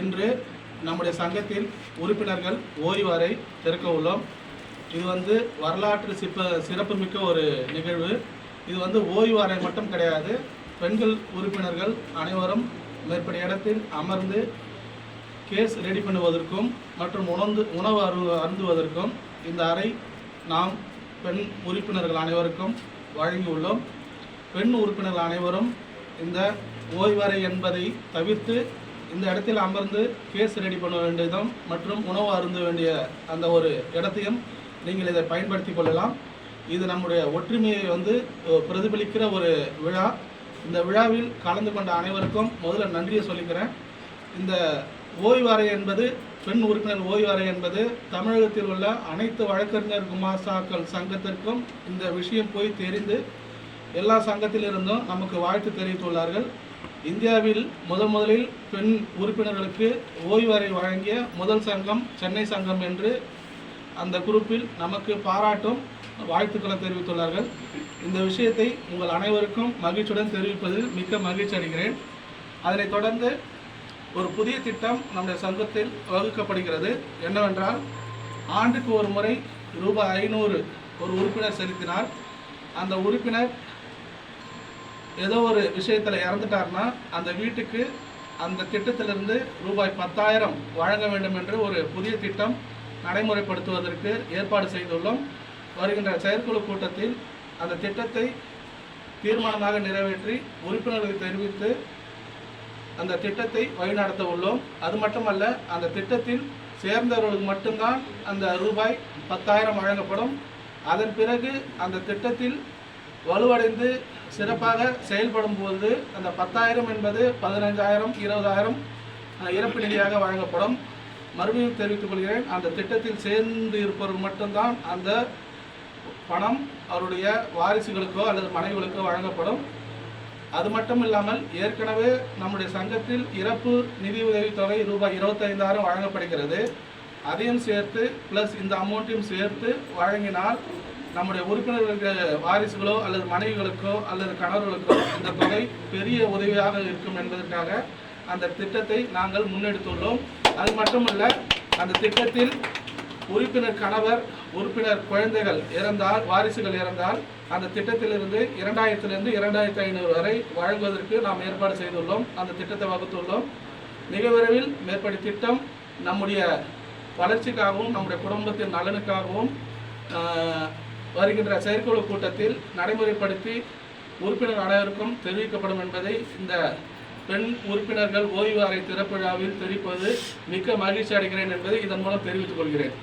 இன்று நம்முடைய சங்கத்தின் உறுப்பினர்கள் ஓய்வாரை திறக்க உள்ளோம். இது வந்து வரலாற்று சிப்ப சிறப்புமிக்க ஒரு நிகழ்வு. இது வந்து ஓய்வாரை மட்டும் கிடையாது. பெண்கள் உறுப்பினர்கள் அனைவரும் மேற்படி இடத்தில் அமர்ந்து கேஸ் ரெடி பண்ணுவதற்கும் மற்றும் உணர்ந்து உணவு அரு அருந்துவதற்கும் இந்த அறை நாம் பெண் உறுப்பினர்கள் அனைவருக்கும் வழங்கியுள்ளோம் பெண் உறுப்பினர்கள் அனைவரும் இந்த ஓய்வறை என்பதை தவிர்த்து இந்த இடத்தில் அமர்ந்து கேஸ் ரெடி பண்ண வேண்டியதும் மற்றும் உணவு அருந்த வேண்டிய அந்த ஒரு இடத்தையும் நீங்கள் இதை பயன்படுத்தி கொள்ளலாம். இது நம்முடைய ஒற்றுமையை வந்து பிரதிபலிக்கிற ஒரு விழா. இந்த விழாவில் கலந்து கொண்ட அனைவருக்கும் முதல்ல நன்றியை சொல்லிக்கிறேன். இந்த ஓய்வறை என்பது பெண் உறுப்பினர் ஓய்வறை என்பது தமிழகத்தில் உள்ள அனைத்து வழக்கறிஞர் குமாசாக்கள் சங்கத்திற்கும் இந்த விஷயம் போய் தெரிந்து எல்லா சங்கத்திலிருந்தும் நமக்கு வாழ்த்து தெரிவித்துள்ளார்கள். இந்தியாவில் முதன் முதலில் பெண் உறுப்பினர்களுக்கு ஓய்வறை வழங்கிய முதல் சங்கம் சென்னை சங்கம் என்று அந்த குரூப்பில் நமக்கு பாராட்டும் வாழ்த்துக்களை தெரிவித்துள்ளார்கள். இந்த விஷயத்தை உங்கள் அனைவருக்கும் மகிழ்ச்சியுடன் தெரிவிப்பதில் மிக்க மகிழ்ச்சி அடைகிறேன். அதனைத் தொடர்ந்து ஒரு புதிய திட்டம் நம்முடைய சங்கத்தில் வகுக்கப்படுகிறது. என்னவென்றால் ஆண்டுக்கு ஒரு முறை ரூபாய் ஐநூறு ஒரு உறுப்பினர் செலுத்தினால் அந்த உறுப்பினர் ஏதோ ஒரு விஷயத்தில் இறந்துட்டார்னா அந்த வீட்டுக்கு அந்த திட்டத்திலிருந்து ரூபாய் பத்தாயிரம் வழங்க வேண்டும் என்று ஒரு புதிய திட்டம் நடைமுறைப்படுத்துவதற்கு ஏற்பாடு செய்துள்ளோம். வருகின்ற செயற்குழு கூட்டத்தில் அந்த திட்டத்தை தீர்மானமாக நிறைவேற்றி உறுப்பினர்களுக்கு தெரிவித்து அந்த திட்டத்தை வழிநடத்த உள்ளோம். அது மட்டுமல்ல அந்த திட்டத்தில் சேர்ந்தவர்களுக்கு மட்டும்தான் அந்த ரூபாய் பத்தாயிரம் வழங்கப்படும். அதன் பிறகு அந்த திட்டத்தில் வலுவடைந்து சிறப்பாக செயல்படும் போது அந்த பத்தாயிரம் என்பது பதினைஞ்சாயிரம் இருபதாயிரம் இறப்பு நிதியாக வழங்கப்படும். மறுபடியும் தெரிவித்துக் கொள்கிறேன் அந்த திட்டத்தில் சேர்ந்து இருப்பவர்கள் மட்டும்தான் அந்த பணம் அவருடைய வாரிசுகளுக்கோ அல்லது மனைவிகளுக்கோ வழங்கப்படும். அது மட்டும் இல்லாமல் ஏற்கனவே நம்முடைய சங்கத்தில் இறப்பு நிதி உதவித்தொகை ரூபாய் இருபத்தைந்தாயிரம் வழங்கப்படுகிறது. அதையும் சேர்த்து ப்ளஸ் இந்த அமௌண்ட்டையும் சேர்த்து வழங்கினால் நம்முடைய உறுப்பினர்களுக்கு வாரிசுகளோ அல்லது மனைவிகளுக்கோ அல்லது கணவர்களுக்கோ இந்த தொகை பெரிய உதவியாக இருக்கும் என்பதற்காக அந்த திட்டத்தை நாங்கள் முன்னெடுத்துள்ளோம். அது மட்டுமல்ல அந்த திட்டத்தில் உறுப்பினர் கணவர் உறுப்பினர் குழந்தைகள் இறந்தால் வாரிசுகள் இறந்தால் அந்த திட்டத்திலிருந்து இரண்டாயிரத்திலிருந்து இரண்டாயிரத்தி ஐநூறு வரை வழங்குவதற்கு நாம் ஏற்பாடு செய்துள்ளோம். அந்த திட்டத்தை வகுத்துள்ளோம். மிக விரைவில் மேற்படி திட்டம் நம்முடைய வளர்ச்சிக்காகவும் நம்முடைய குடும்பத்தின் நலனுக்காகவும் வருகின்ற செயற்குழு கூட்டத்தில் நடைமுறைப்படுத்தி உறுப்பினர் அனைவருக்கும் தெரிவிக்கப்படும் என்பதை இந்த பெண் உறுப்பினர்கள் ஓய்வு அறை திறப்பு விழாவில் தெரிவிப்பது மிக்க மகிழ்ச்சி அடைகிறேன் என்பதை இதன் மூலம் தெரிவித்துக் கொள்கிறேன்.